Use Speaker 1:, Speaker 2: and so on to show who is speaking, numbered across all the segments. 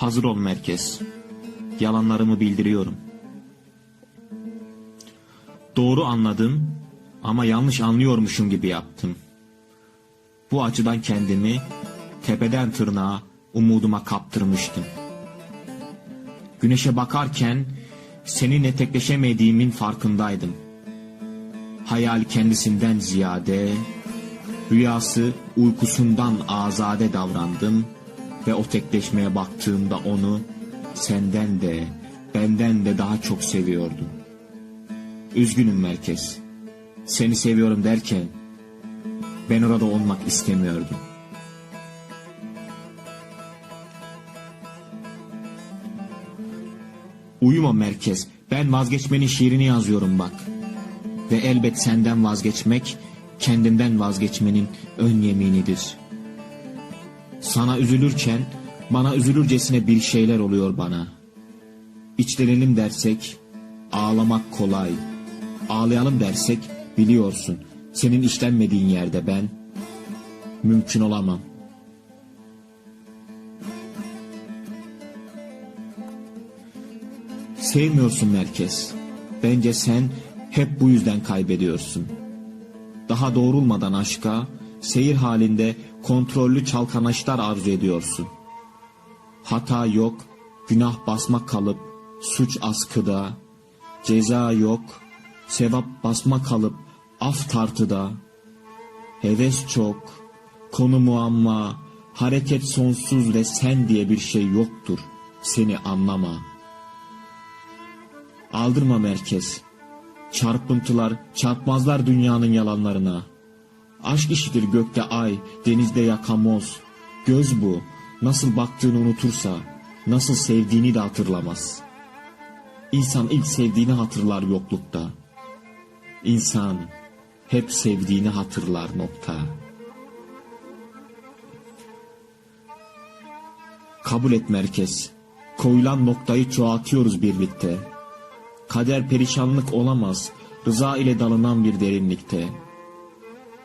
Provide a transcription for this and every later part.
Speaker 1: Hazır ol merkez. Yalanlarımı bildiriyorum. Doğru anladım ama yanlış anlıyormuşum gibi yaptım. Bu açıdan kendimi tepeden tırnağa umuduma kaptırmıştım. Güneşe bakarken seninle etekleşemediğimin farkındaydım. Hayal kendisinden ziyade, rüyası uykusundan azade davrandım ve o tekleşmeye baktığımda onu senden de benden de daha çok seviyordum. Üzgünüm merkez. Seni seviyorum derken ben orada olmak istemiyordum. Uyuma merkez. Ben vazgeçmenin şiirini yazıyorum bak. Ve elbet senden vazgeçmek, kendimden vazgeçmenin ön yeminidir. Sana üzülürken, bana üzülürcesine bir şeyler oluyor bana. İçlenelim dersek, ağlamak kolay. Ağlayalım dersek, biliyorsun, senin işlenmediğin yerde ben, mümkün olamam. Sevmiyorsun merkez. Bence sen hep bu yüzden kaybediyorsun. Daha doğrulmadan aşka, seyir halinde kontrollü çalkanaşlar arzu ediyorsun. Hata yok, günah basma kalıp, suç askıda, ceza yok, sevap basma kalıp, af tartıda. Heves çok, konu muamma, hareket sonsuz ve sen diye bir şey yoktur. Seni anlama.'' Aldırma merkez. Çarpıntılar çarpmazlar dünyanın yalanlarına. Aşk işidir gökte ay, denizde yakamoz. Göz bu, nasıl baktığını unutursa, nasıl sevdiğini de hatırlamaz. İnsan ilk sevdiğini hatırlar yoklukta. İnsan hep sevdiğini hatırlar nokta. Kabul et merkez. Koyulan noktayı çoğaltıyoruz birlikte. Kader perişanlık olamaz, rıza ile dalınan bir derinlikte.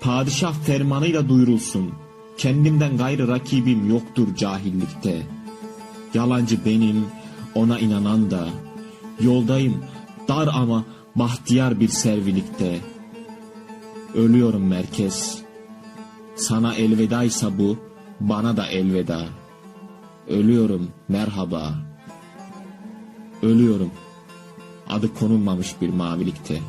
Speaker 1: Padişah fermanıyla duyurulsun, kendimden gayrı rakibim yoktur cahillikte. Yalancı benim, ona inanan da, yoldayım, dar ama bahtiyar bir servilikte. Ölüyorum merkez, sana elvedaysa bu, bana da elveda. Ölüyorum merhaba, ölüyorum adı konulmamış bir mavilikte.